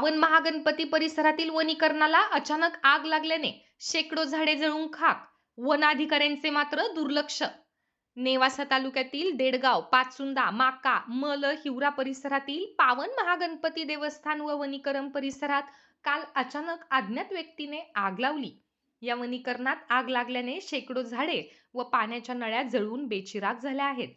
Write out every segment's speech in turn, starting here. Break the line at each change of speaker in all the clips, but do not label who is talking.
पावन महागणपती परिसरातील वनीकरणाला अचानक आग लागल्याने शेकडो झाडे जळून खाक. वनाधिकाऱ्यांचे मात्र दुर्लक्ष. नेवासा तालुक्यातील देडगाव पाचुंदा माका मल हिवरा परिसरातील पावन महागणपती देवस्थान व वनीकरण परिसरात काल अचानक अज्ञात व्यक्तीने आग लावली. या वनीकरणात आग लागल्याने शेकडो झाडे व पाण्याच्या नळ्या जळून बेचिराग झाल्या आहेत.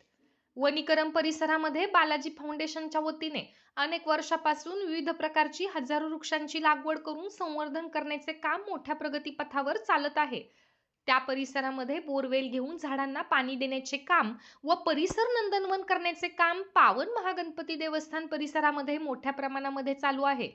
वनीकरण परिसरामध्ये बालाजी फाउंडेशनच्या वतीने अनेक वर्षापासून विविध प्रकारची हजारो वृक्षांची लागवड करून संवर्धन करण्याचे काम मोठ्या प्रगतीपथावर चालत आहे. त्या परिसरामध्ये बोरवेल घेऊन झाडांना पाणी देण्याचे काम व परिसर नंदनवन करण्याचे काम पावन महागणपती देवस्थान परिसरामध्ये मोठ्या प्रमाणामध्ये चालू आहे.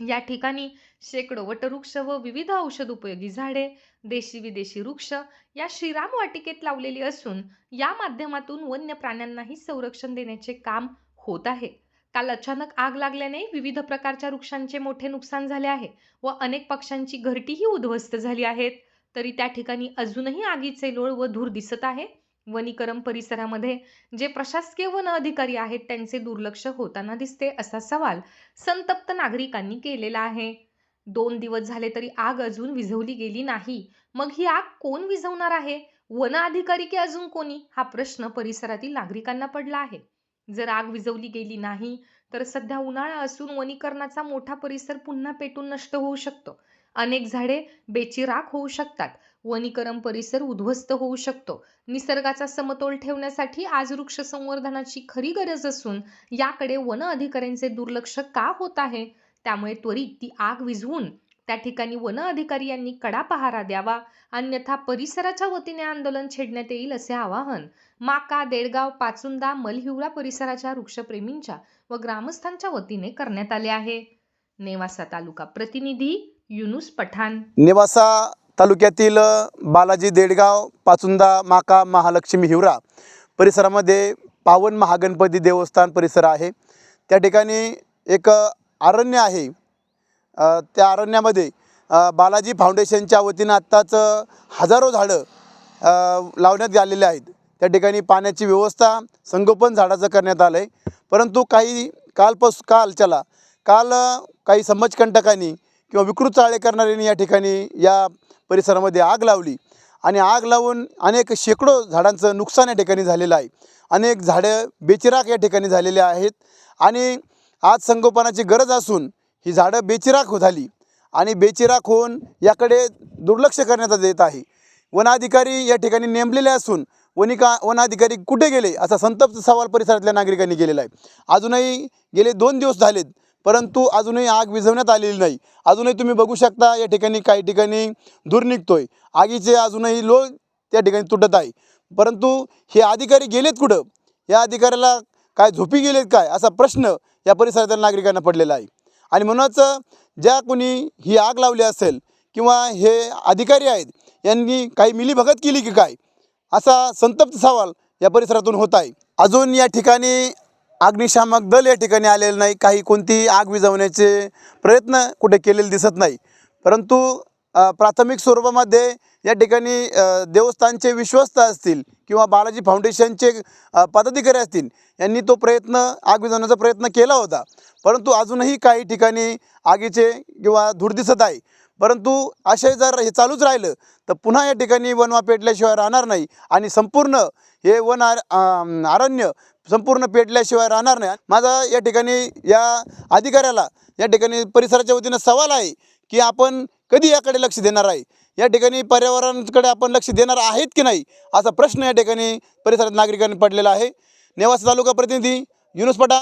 या ठिकाणी शेकडो वटवृक्ष व विविध औषध उपयोगी झाडे देशी विदेशी वृक्ष या श्रीराम वाटिकेत लावलेली असून या माध्यमातून वन्य प्राण्यांनाही संरक्षण देण्याचे काम होत आहे. काल अचानक आग लागल्याने विविध प्रकारच्या वृक्षांचे मोठे नुकसान झाले आहे व अनेक पक्ष्यांची घरटीही उद्ध्वस्त झाली आहेत. तरी त्या ठिकाणी अजूनही आगीचे लोळ व धूर दिसत आहे. वनीकरण परिसरामध्ये जे प्रशासकीय वन अधिकारी आहेत त्यांचे दुर्लक्ष होताना दिसते असा सवाल संतप्त नागरिकांनी केलेला आहे. दोन दिवस झाले तरी आग अजून विझवली गेली नाही. मग ही आग कोण विझवणार आहे? वन अधिकारी की अजून कोणी? हा प्रश्न परिसरातील नागरिकांना पडला आहे. जर आग विझवली गेली नाही तर सध्या उन्हाळा असून वनीकरणाचा मोठा परिसर पुन्हा पेटून नष्ट होऊ शकतो. अनेक झाडे बेचिराख होऊ शकतात. वनीकरण परिसर उद्ध्वस्त होऊ शकतो. निसर्गाचा समतोल ठेवण्यासाठी आज वृक्ष संवर्धनाची खरी गरज असून याकडे वन अधिकाऱ्यांचे दुर्लक्ष का होत आहे? त्यामुळे त्वरित ती आग विझवून त्या ठिकाणी वन अधिकारी यांनी कडा पहारा द्यावा अन्यथा परिसराच्या वतीने आंदोलन छेडण्यात येईल असे आवाहन माका देडगाव पाचुंदा मलहिवरा परिसराच्या वृक्षप्रेमींच्या व ग्रामस्थांच्या वतीने करण्यात आले आहे. नेवासा तालुका प्रतिनिधी युनुस पठाण.
नेवासा तालुक्यातील बालाजी देडगाव पाचुंदा माका महालक्ष्मी हिवरा परिसरामध्ये पावन महागणपती देवस्थान परिसर आहे. त्या ठिकाणी एक अरण्य आहे. त्या अरण्यामध्ये बालाजी फाउंडेशनच्या वतीनं आत्ताच हजारो झाडं लावण्यात आलेले आहेत. त्या ठिकाणी पाण्याची व्यवस्था संगोपन झाडाचं करण्यात आलं आहे परंतु काही कालपास काल चला काल काही समाजकंटकांनी किंवा विकृत चाळे करणाऱ्यांनी या ठिकाणी या परिसरामध्ये आग लावली. आणि आग लावून अनेक शेकडो झाडांचं नुकसान या ठिकाणी झालेलं आहे. अनेक झाडं बेचिराख या ठिकाणी झालेले आहेत. आणि आज संगोपनाची गरज असून ही झाडं बेचिराख हो- झाली. आणि बेचिराख होऊन याकडे दुर्लक्ष करण्यात येत आहे. वनाधिकारी या ठिकाणी नेमलेले असून वनिका वनाधिकारी कुठे गेले असा संतप्त सवाल परिसरातल्या नागरिकांनी केलेला आहे. अजूनही गेले दोन दिवस झालेत परंतु अजूनही आग विझवण्यात आलेली नाही. अजूनही तुम्ही बघू शकता या ठिकाणी काही ठिकाणी धूर निघतोय. आगीचे अजूनही लोळ त्या ठिकाणी तुटत आहे. परंतु हे अधिकारी गेलेत कुठं? या अधिकाऱ्याला काय झोपी गेलेत काय? असा प्रश्न या परिसरातील नागरिकांना पडलेला आहे. आणि म्हणूनच ज्या कोणी ही आग लावली असेल किंवा हे अधिकारी आहेत यांनी काही मिलीभगत केली की काय? असा संतप्त सवाल या परिसरातून होत आहे. अजून या ठिकाणी अग्निशामक दल या ठिकाणी आलेलं नाही. काही कोणतीही आग विझवण्याचे प्रयत्न कुठे केलेले दिसत नाही. परंतु प्राथमिक स्वरूपामध्ये या ठिकाणी देवस्थानचे विश्वस्त असतील किंवा बालाजी फाउंडेशनचे पदाधिकारी असतील यांनी तो प्रयत्न आग विझवण्याचा प्रयत्न केला होता. परंतु अजूनही काही ठिकाणी आगीचे किंवा धूर दिसत आहे. परंतु असे जर हे चालूच राहिलं तर पुन्हा या ठिकाणी वनवा पेटल्याशिवाय राहणार नाही आणि संपूर्ण हे वन आर आरण्य अरण्य संपूर्ण पेटल्याशिवाय राहणार नाही. माझा या ठिकाणी या अधिकाऱ्याला या ठिकाणी परिसराच्या वतीनं सवाल आहे की आपण कधी याकडे लक्ष देणार आहे? या ठिकाणी पर्यावरणाकडे आपण लक्ष देणार आहेत की नाही असा प्रश्न या ठिकाणी परिसरात नागरिकांनी पडलेला आहे. नेवासा तालुका प्रतिनिधी युनुस पटा